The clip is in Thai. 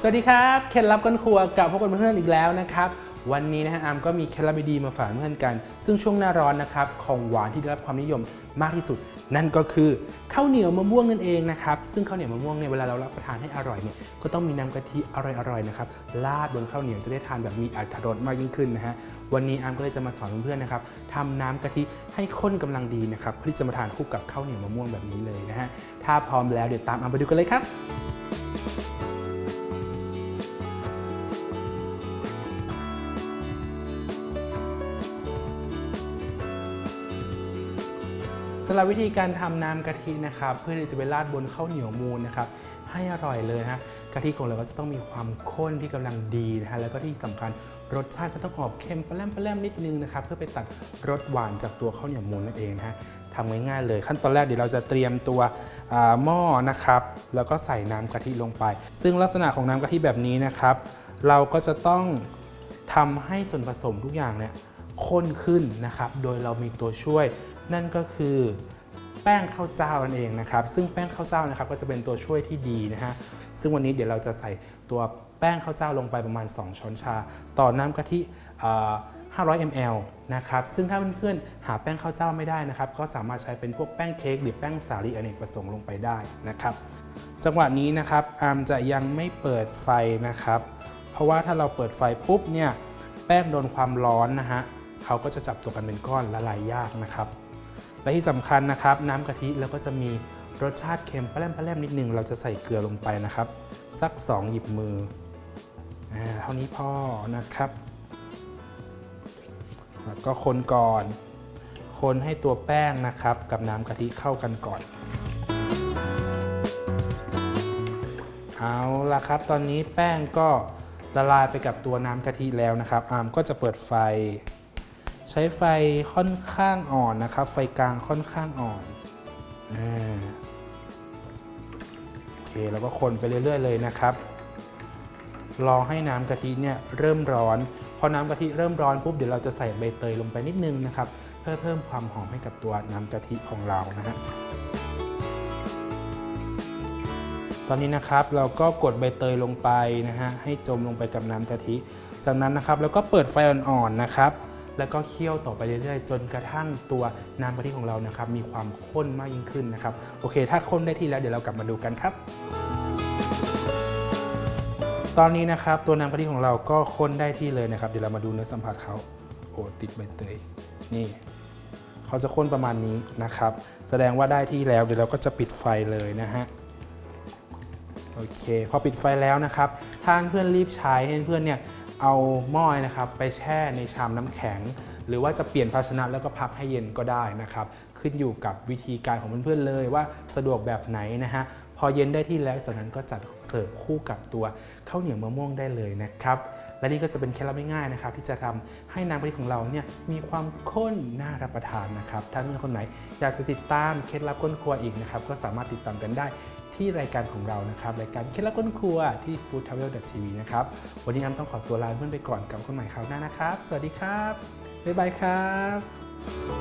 สวัสดีครับเคล็ดลับก้นครัวกับพวกเพื่อนๆอีกแล้วนะครับวันนี้นะฮะอามก็มีเคล็ดลับดีๆมาฝากเพื่อนกัน ซึ่งช่วงหน้าร้อนนะครับของหวานที่ได้รับความนิยมมากที่สุด นั่นก็คือข้าวเหนียวมะม่วงนั่นเองนะครับซึ่งข้าวเหนียวมะม่วงเนี่ยเวลาเรารับประทานให้อร่อยเนี่ยก็ต้องมีน้ำกะทิอร่อยๆนะครับราดบนข้าวเหนียวจะได้ทานแบบมีอรรถรสมากยิ่งขึ้นนะฮะวันนี้อามก็เลยจะมาสอนเพื่อนๆนะครับทำน้ำกะทิให้ข้นกำลังดีนะครับเพื่อที่จะมาทานคู่กับข้าวเหนียวมะม่วงแบบนี้เลยนะฮะถ้าพร้อมแล้วเดี๋ยวตามอามไปดูกันเลยครับ สำหรับวิธีการทำน้ำกะทินะครับ เพื่อที่จะไปราดบนข้าวเหนียวมูนนะครับให้อร่อยเลยฮะกะทิของเราก็จะต้องมีความข้นที่กำลังดีนะฮะแล้วก็ที่สำคัญรสชาติก็ต้องออกเค็มปลาแรมปลาแรมนิดนึงนะครับเพื่อไปตัดรสหวานจากตัวข้าวเหนียวมูนนั่นเองนะฮะทำง่ายๆเลย ขั้นตอนแรกเดี๋ยวเราจะเตรียมตัวหม้อนะครับ แล้วก็ใส่น้ำกะทิลงไป ซึ่งลักษณะของน้ำกะทิแบบนี้นะครับ เราก็จะต้องทำให้ส่วนผสมทุกอย่างเนี่ยข้นขึ้นนะครับ โดยเรามีตัวช่วย นั่นก็คือแป้งข้าวเจ้านั่นเองนะครับ ซึ่งแป้งข้าวเจ้านะครับก็จะเป็นตัวช่วยที่ดีนะฮะ ซึ่งวันนี้เดี๋ยวเราจะใส่ตัวแป้งข้าวเจ้าลงไปประมาณ 2 ช้อนชา ต่อน้ำกะทิ500 ml นะครับ ซึ่งถ้าเพื่อนๆ หาแป้งข้าวเจ้าไม่ได้นะครับ ก็สามารถใช้เป็นพวกแป้งเค้กหรือแป้งสาลีอเนกประสงค์ลงไปได้นะครับ จังหวะนี้นะครับ อามจะยังไม่เปิดไฟนะครับ เพราะว่าถ้าเราเปิดไฟปุ๊บเนี่ย แป้งโดนความร้อนนะฮะ เขาก็จะจับตัวกันเป็นก้อนละลายยากนะครับ และที่สำคัญนะครับ น้ำกะทิแล้วก็จะมีรสชาติเค็มปแปลาแรมนิดนึง เราจะใส่เกลือลงไปนะครับ สัก 2 หยิบมืออาเท่านี้พอนะครับ แล้วก็คนก่อน คนให้ตัวแป้งนะครับ กับน้ำกะทิเข้ากันก่อนเอาละครับ ตอนนี้แป้งก็ละลายไปกับตัวน้ำกะทิแล้วนะครับ อามก็จะเปิดไฟ ใช้ไฟค่อนข้างอ่อนนะครับ ไฟกลางค่อนข้างอ่อนอโอเคแล้วก็คนไปเรื่อย ๆ เลยนะครับ รอให้น้ำกะทิเนี่ยเริ่มร้อน พอน้ำกะทิเริ่มร้อนปุ๊บเดี๋ยวเราจะใส่ใบเตยลงไปนิดนึงนะครับ เพื่อเพิ่มความหอมให้กับตัวน้ำกะทิของเรานะฮะตอนนี้นะครับเราก็กดใบเตยลงไปนะฮะให้จมลงไปกับน้ำกะทิ จากนั้นนะครับแล้วก็เปิดไฟอ่อนๆนะครับ แล้วก็เคี่ยวต่อไปเรื่อยๆ จนกระทั่งตัวน้ำกะทิของเรานะครับ มีความข้นมากยิ่งขึ้นนะครับ โอเค ถ้าข้นได้ที่แล้วเดี๋ยวเรากลับมาดูกันครับ ตอนนี้นะครับ ตัวน้ำกะทิของเราก็ข้นได้ที่เลยนะครับ เดี๋ยวเรามาดูเนื้อสัมผัสเขาโอ้ติดใบเตยนี่เขาจะข้นประมาณนี้นะครับ แสดงว่าได้ที่แล้วเดี๋ยวเราก็จะปิดไฟเลยนะฮะโอเค พอปิดไฟแล้วนะครับ ถ้าเพื่อนรีบใช้ให้เพื่อนเนี่ย เอาหม้อนะครับไปแช่ในชามน้ำแข็ง หรือว่าจะเปลี่ยนภาชนะแล้วก็พักให้เย็นก็ได้นะครับ ขึ้นอยู่กับวิธีการของเพื่อนๆเลยว่าสะดวกแบบไหนนะฮะพอเย็นได้ที่แล้วจากนั้นก็จัดเสิร์ฟคู่กับตัวข้าวเหนียวมะม่วงได้เลยนะครับและนี่ก็จะเป็นเคล็ดลับง่ายๆนะครับที่จะทำให้น้ำกะทิของเราเนี่ยมีความข้นน่ารับประทานนะครับถ้าเพื่อนคนไหนอยากจะติดตามเคล็ดลับก้นครัวอีกนะครับก็สามารถติดตามกันได้ ที่รายการของเรานะครับ รายการเคล็ดลับก้นครัวที่ food travel tv นะครับ วันนี้น้ำต้องขอตัวลาเพื่อนไปก่อนกับคนใหม่คราวหน้านะครับ สวัสดีครับ บ๊ายบายครับ